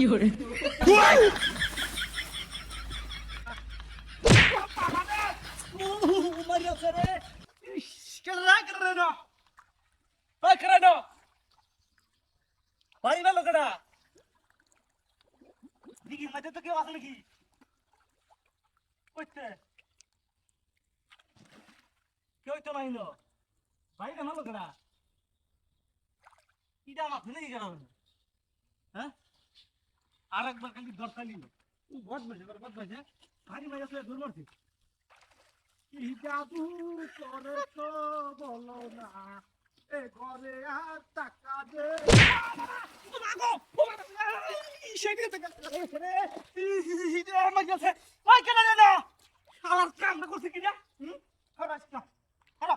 有人，বাড়ি না লোকেরা দিঘি মাঝে তো কেউ আছে নাকি কইতে কেউ তো নাই নো বাড়ি না লোকেরা ইটা আমার ফেলে গেল হ্যাঁ আর একবার খালি দরকার নিল বদ বসে বদ বসে ভারী মাঝে তো দূর মারছি। জাদু করে তো বলো না, এ ঘরে আর টাকা দে। ব্যাপারটা কি কি হলো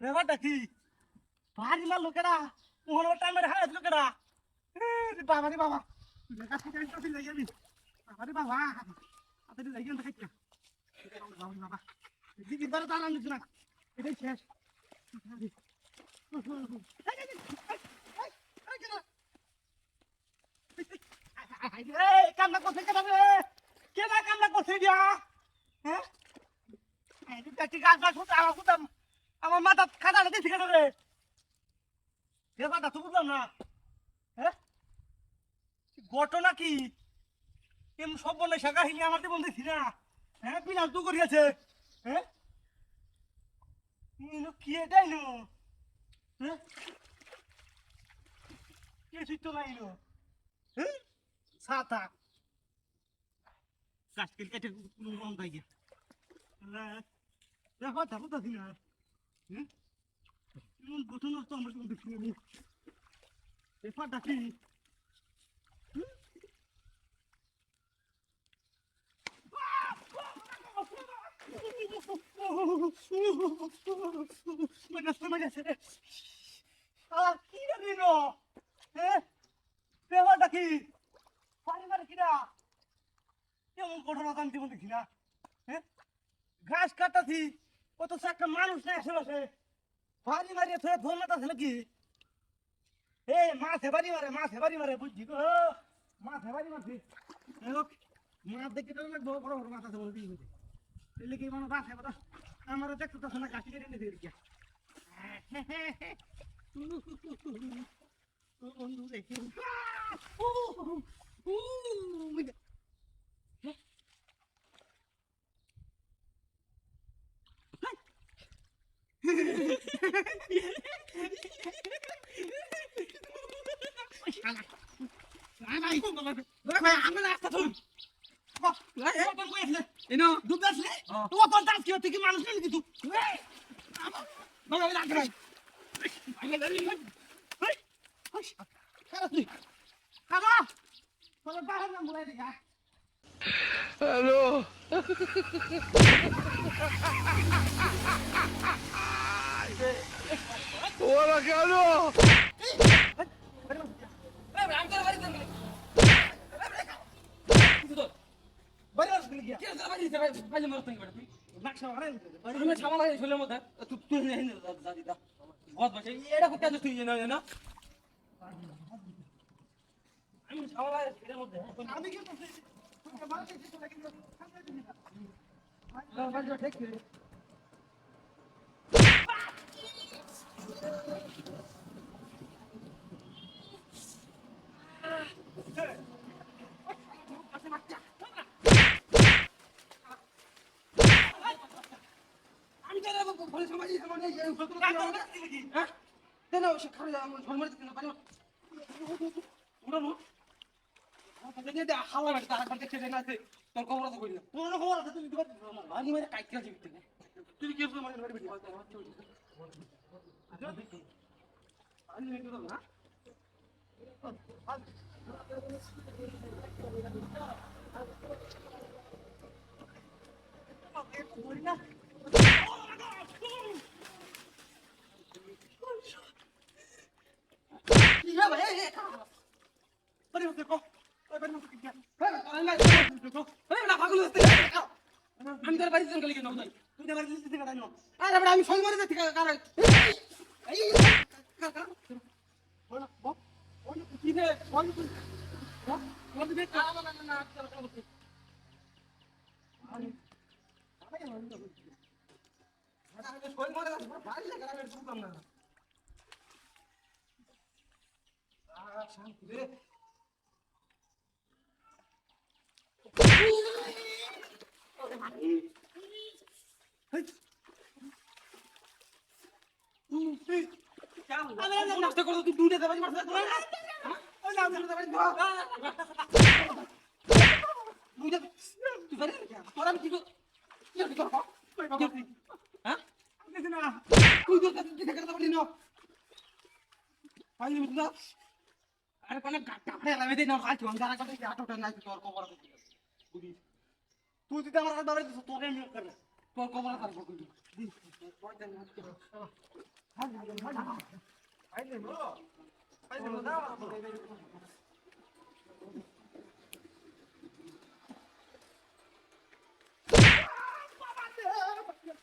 ব্যাপারটা কি? ভারী মার লোকেরা ওখানে টাইমের হারাত লোকেরা। বাবা রে বাবা। লাগি বাবা রে বাবা না খাইতে বাবা দিদি বারে দাঁড়ান দিছ না এটাই শেষ কেন? কান্না করছে কেন রে কান্না করছে দিয়া হ্যাঁ আমার মাথা খাটা দিচ্ছে কেন রে ব্যাপারটা তো বুঝলাম না ঘটনা কি? এম, সব বলে শাখা হিলি আমার জীবন দেখছি না। হ্যাঁ বিনাশ তো করিয়াছে। হ্যাঁ? কি এটাই নো হ্যাঁ? কে তো নো হ্যাঁ? ছাতা গাছ কেটে কোনো রং পাই গে। দেখো দেখো দেখি না। হুম এমন গঠন তো আমরা দেখি না কি হুম? মাগাছে মাগাছে আর কি রে হ্যাঁ ব্যাপারটা কি পারিবার কিনা কেমন তো আমি জীবন দেখি না হ্যাঁ ঘাস কাটাছি কত একটা মানুষ না আশেপাশে বাড়ি মারিয়ে থয়ে ধোল মাথা ছিল কি এ মাছে বাড়ি মারে মাছে বাড়ি মারে বুঝছি গো মাছে বাড়ি মারছি মাছ দেখে লাগবো বড় বড় মাছ আছে বলতে বুঝি কি মানে বাসে কথা আমারও দেখতে তো না কাশি কেটে নিতে দিকে বন্ধু দেখি এনো দুধ আসলে তো তোর দাস কি তুই কি মানুষ নেই কিছু হ্যালো ওরা কেন বাড়ি আসলে গিয়া নাকশা মারাই আমি কি করছি মারাই দিছি তো লাগি হ্যাঁ দেন সে খারাপ আমার ঝলমল দিতে না পারি উড়ানো হাওয়া লাগে তার কাছে ছেড়ে না তোর খবর আছে কইলাম তোর খবর আছে তুই দিবা আমি মানে কাইকা জীবিত তুই কি মানে মারি বিড়ি আমি নেটো না আমি তোর বাড়িতে গেলে কেন? তুই তোর বাড়িতে থেকে কেন? আরে বড় আমি সই মরে যাচ্ছি কার এই বল বল। ওই কি রে? বল বল বল দে না। না না চলো চলো আরে আমি সই মরে যাচ্ছি বাড়ি লাগে আমি শুনতাম না। আ শান্তি রে নষ্ট করো তুই দুধে দেবাই মারছ তোরা ওই নাম ধরে দেবাই দাও দুধে তুই পারি তোরা কি কি কি কর হ্যাঁ না তুই তো তুই দেখা দেবাই না পাই নি না আরে কোন গাটা ফেলে লাগাই দে না কোন যারা কথা আটোটা নাই তোর কবর বুঝি তুই যদি আমার বাবার দিছ তোরে আমি করব তোর কবর আর করব দি পয় দেন না আমি তো বাড়িতে গেলি কা আরে বেটা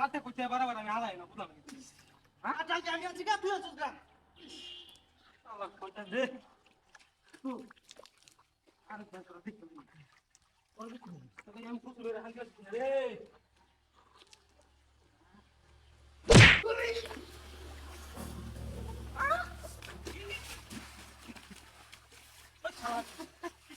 হাতে কইতে বারবার আমি হালাই না, বুঝলাম হ্যাঁ? আচ্ছা আমি আছি কা তুই আছিস কা আল্লাহ কোনটা দে? আরে বেটা দেখ আমি কুকুরের হাতে রে। ওরা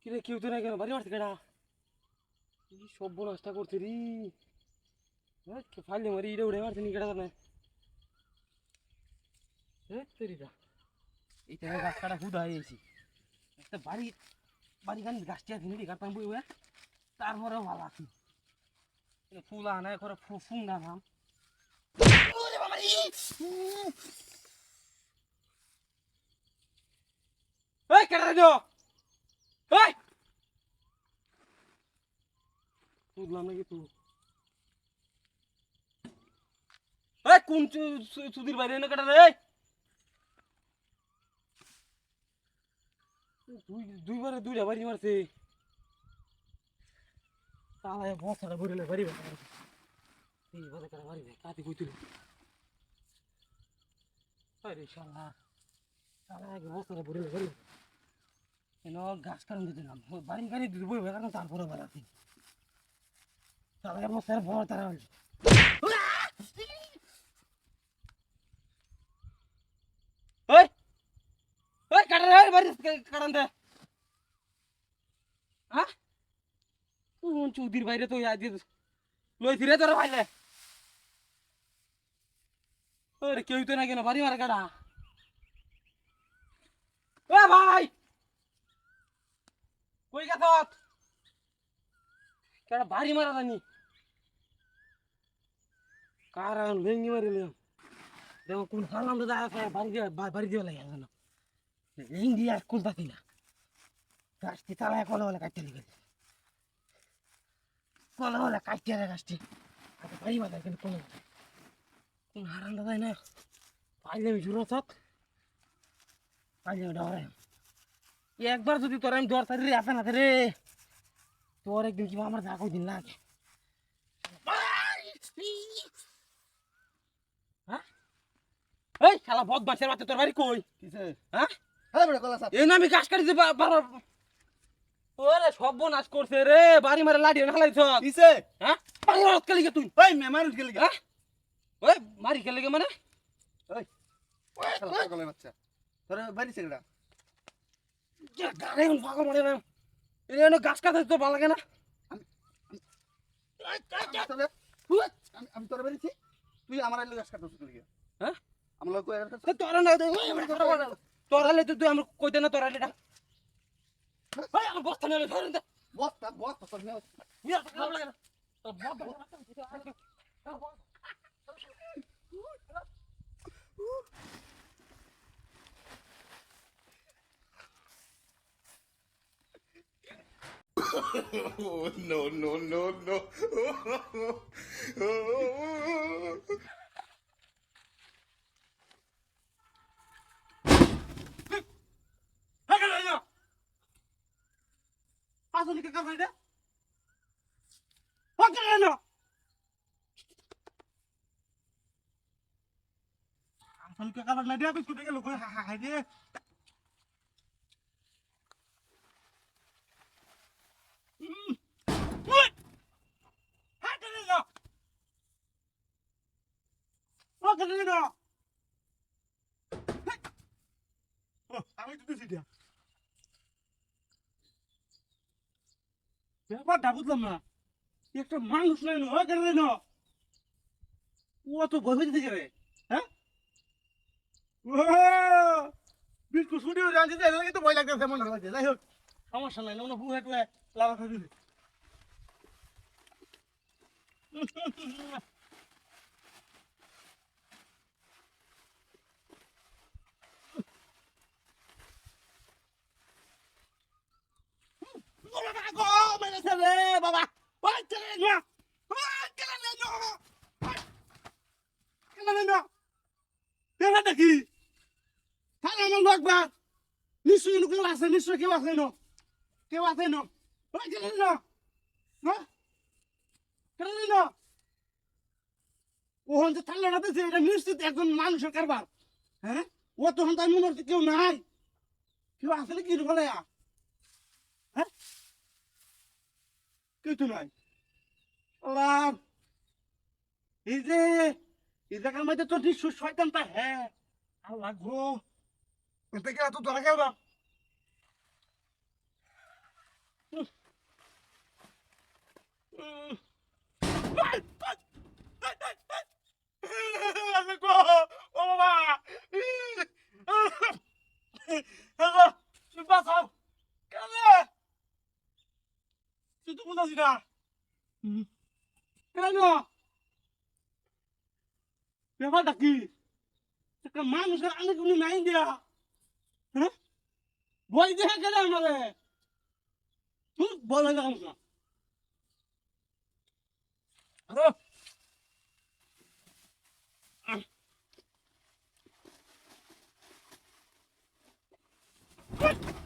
কিরে কেউ তো না কেন? বাড়ি মারছে কেডা? সব নষ্ট করছে রি? ফাইলে মারি এটা উড়ে মারছে নি কেডা জানে? এ তেরিদা এই টাকা গাছ কাটা হুদা হয়ে গেছি। একটা বাড়ি বাড়ি গান গাছটি আছে নিবি কাটতাম বই বই তারপরেও ভালো আছি। ফুল আনা করে ফুং না নাম এই কেটে দিও। এই! বুঝলাম নাকি তুই? এই কোন সুধীর বাইরে না কেটে রে দুই দুইবারে দুইটা বাড়ি মারছে তাহলে বসাটা ভরে বাড়ি বাড়ি এই বারে কাটা বাড়ি কাতি কই তুলি? আরে শালা গাছ কারণ দিতে নাম। বাড়ি গাড়ি দিতে বই কারণ তারপরে বাড়াতে তাহলে বসার বড় তারা ওই ওই বাড়ি কাটান দে হ্যাঁ চৌধুরীর বাইরে তো আজ লই ফিরে তোর ভাইলে ওরে, কেউ তো না কেন, বাড়ি মারা কাটা এ ভাই! কই গেছত কেডা বাড়ি মারা জানি কার লেঙ্গি মারিলাম দেখো, কোন হারাম দাদা বাড়ি দিয়ে বাড়ি দিয়ে লাগে জানো লেঙ্গি আর কুলতাছি না। গাছটি কলে বলে কাটতে লিখে কলে বলে কাটতে রে গাছটি আর বাড়ি মাথা কিন্তু কোনো কোন হারাম দাদা না পাইলে আমি থাক পাইলে আমি ডরাই একবার যদি তোর আমি দর রে আসে না রে তোর একদিন কি আমার যা দিন লাগে হ্যাঁ? এই শালা বদ বাচ্চার বাচ্চা তোর বাড়ি কই হ্যাঁ এই না আমি গাছ কাটিতে পারো ওরে সর্বনাশ করছে রে বাড়ি মারে লাঠি হালাইছ। কিসে? হ্যাঁ? বাড়ি মারত কালি তুই। ওই মেমার গেলি হ্যাঁ? ওই মারি খেলে গে মানে? ওই কলা বাচ্চা। তোর বাড়ি সেটা গাড়ি পাগল মরে না। এই গাছ কাটতে তোর ভালো লাগে না? আমি আমি তোর বাড়িছি তুই আমার আইলে গাছ কাটছিস গেলি হ্যাঁ? আমার লোক তোরা না দে তোরা তুই আমার কইতে না তোরা no, no, no, no. আসলে কি কাজ এটা ওকে না। আসলে কি না দিয়া তুই ছুটে গেল। কই হাই আমি তো দিছি দিয়া। ব্যাপারটা বুঝলাম না। একটা মানুষ নাই কেন না ও তো বই হয়ে গেলে হ্যাঁ? ও বিলকুল শুনে জানতে চাই কিন্তু ভয় লাগতেছে, মনে লাগছে, যাই হোক। সমস্যা নাই না বউ থাকলে লাভা থাকবে বাবা গো মেরেছে রে বাবা ওই চলে না ওই চলে না চলে না ব্যাপারটা কি তাহলে আমার লোকবার নিশ্চয়ই কেউ আছে নিশ্চয়ই কেউ আছে না আছে না চলে না চলে না ওহন যে থাল্লা রাতে যে এটা নিশ্চিত একজন মানুষের কারবার ও তখন তার মনে কেউ নাই। কেউ আছে নাকি বলে হ্যাঁ? কিছু নাই আল্লাহ এই যে এই জায়গার মধ্যে তো নিঃশ্ব শয়তানটা হ্যাঁ আল্লাহ গো এতে গেলে তো ধরা গেল ও বাবা বাঁচাও কেন তুই তো বুঝাছি না কেন ব্যাপারটা কি? একটা মানুষের আগে কোনো নাই দেয়া। হ্যাঁ? বই দেখা গেলে আমাকে তুই বল হয়ে যাব না আরও। বাবা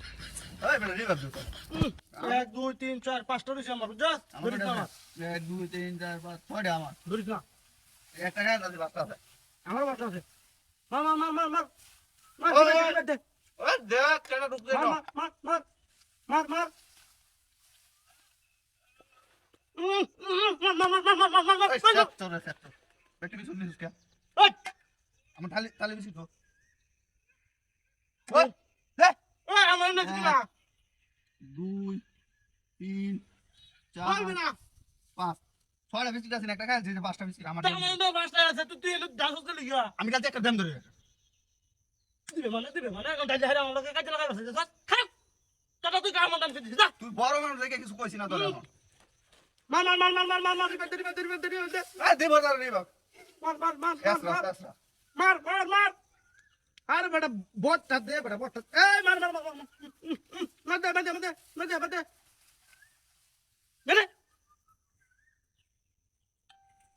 এক দুই তিন চার পাঁচটা রয়েছে আমার বুঝছ এক দুই তিন চার পাঁচ ছয়টা আমার ধরিস না একটা গাছ আছে বাচ্চা আছে আমার বাচ্চা আছে মার মার মার মার মার আমার থালি থালি বেশি তো দুই তিন চার পারবি না পাঁচ ছয়টা বিস্কিট আছে না, একটা খাইছি যে পাঁচটা বিস্কিট আমার তা আমার না বাসায় আছে তুই তুই এলো দাসত গেলি গা আমি কাছে একটা দাম ধরে দিবে মানে দিবে মানে এখন তাই হারে আমার কাছে লাগা আছে যা খা টাটা তুই কাম দাম দিছিস যা তুই বড় মানুষ দেখে কিছু কইছি না তোর এখন মার মার মার মার মার মার মার দিবে দিবে দিবে দিবে দিবে এই দেব ধরে রিভাব মার মার মার মার মার মার মার মার আরে বেটা বটটা দে বেটা বটটা। এই মার মার মার মার দে মার দে মার দে মার দে মার দে। মেরে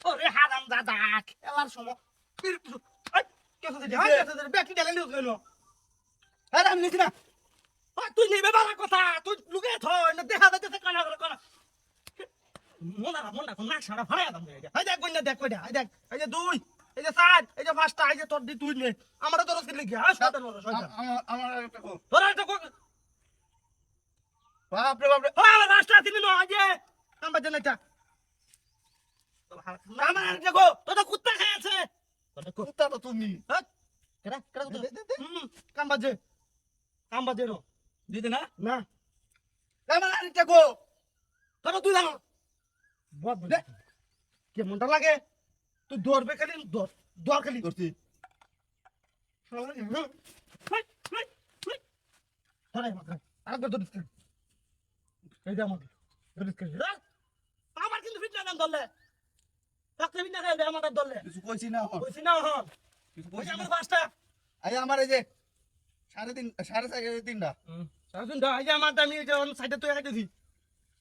ওরে হারাম দাদা খেলার সময়। ফির এই কে কথা দে কে দে ব্যাকি ডালে নিও কেন? আরে আমি নিছি না। তুই নিবে কথা তুই লুকে না দেখা কানা করে কানা। সারা দাম দেখ কইনা দেখ কইনা এই দেখ এই যে দুই। এই যে চার এই যে পাঁচটা এই যে তোর দি তুই নে। আমার তো রসকে লিখি হ্যাঁ শয়তান বলো শয়তান। আমার একটা কো তোরা এটা কই বাপ রে বাপ রে হ্যাঁ আমার ন আজ এটা। আমার তোর কুত্তা আছে তোর কুত্তা তো তুমি। হ্যাঁ? কেডা কেডা কুত্তা? হুম কাম বাজে কাম বাজে নো। দিতে না। না। আমার একটা কো। তোরা তুই জানো। বহুত বুঝে কে মনটা লাগে? তুই দৌড়বে খালি দৌড় দৌড় খালি করছি। আমার কিন্তু না পাঁচটা। আই এই যে সাড়ে তিনটা। সাড়ে তিনটা। এই যে আমার দামি সাইডে তুই রাখতেছি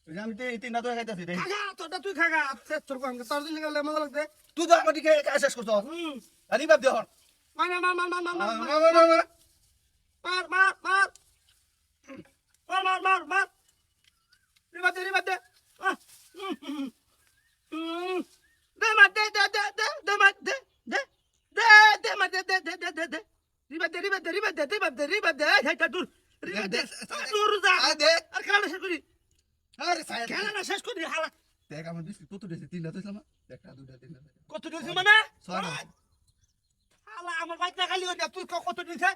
আমি তো এই তিনটা তো খাইতেছি খাগা তোরটা তুই খাগা শেষ তোর কাম তোর দিন গেলে মজা লাগবে তুই তো আমার দিকে কাজ শেষ করছ আরে বাপ দেহ মার মার মার মার মার মার মার মার মার মার মার মার মার মার মার মার মার রিবা দে দে হুম। দে দে দে দে দে দে মা দে দে দে দে মা দে দে দে দে দে দে রিবা দে রিবা দে রিবা দে রিবা দে রিবা দে হেটা দূর রিবা দে দূর যা দে আর খেলা শেষ করি আরে সাইড খেলা শেষ করি হালা। দেখ আমার বিস্কিট কত দিয়েছে? তিনটা তো ইসলাম একটা দুটা তিনটা কত দিয়েছে মানে? ছয়টা। হালা আমার বাচ্চা খালি তুই ক- কত দিয়েছে?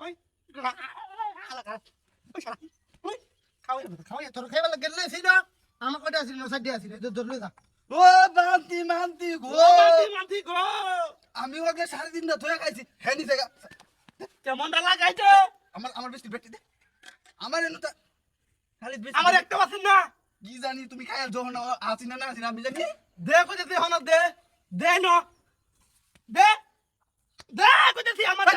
ওই হালা খা ওই শালা। ওই খাওয়াই খাওয়াই তোর খাইবার লাগে গেলে সেই না? আমার কটা আসিল না সাইডে আসিল তো ধরলে যা। ও মান্তি মান্তি গো! ও মাটি মাটি গো! আমি ওকে ধরে খাইছি হ্যাঁ নিছে গা। কেমনটা লাগাইছে? আমার আমার বিস্কিট বেটি দে। আমার এনে তো খালি বিস্কিট আমার একটা আছেন না। কি জানি তুমি খাই যখন আছি না আছি না আমি জানি। দে কইতে দে। হন দে। দে ন। দে। দে দে মানে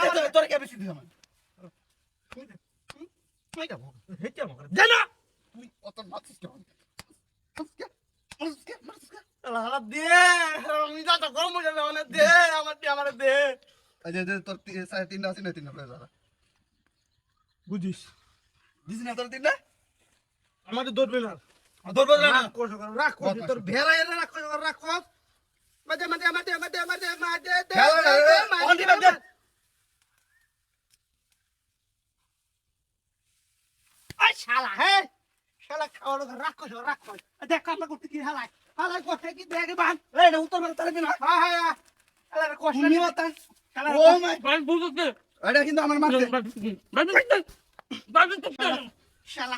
বুঝিস না তোর তিনটা? আমাদের ধরবে না ধরবো না তোর ভেড়া রাখ কষ্ট মাঝে মাঝে মাঝে মাঝে মাঝে মাঝে মাঝে। মাঝে। আই শালা হে দেখ কামটা করতে কি হালাই হালাই করতে কি দেখে বান এই না উত্তর তাহলে না হ্যাঁ হ্যাঁ হালাই কষ্ট মাতান শালা ও মাই এটা কিন্তু আমার মারতে শালা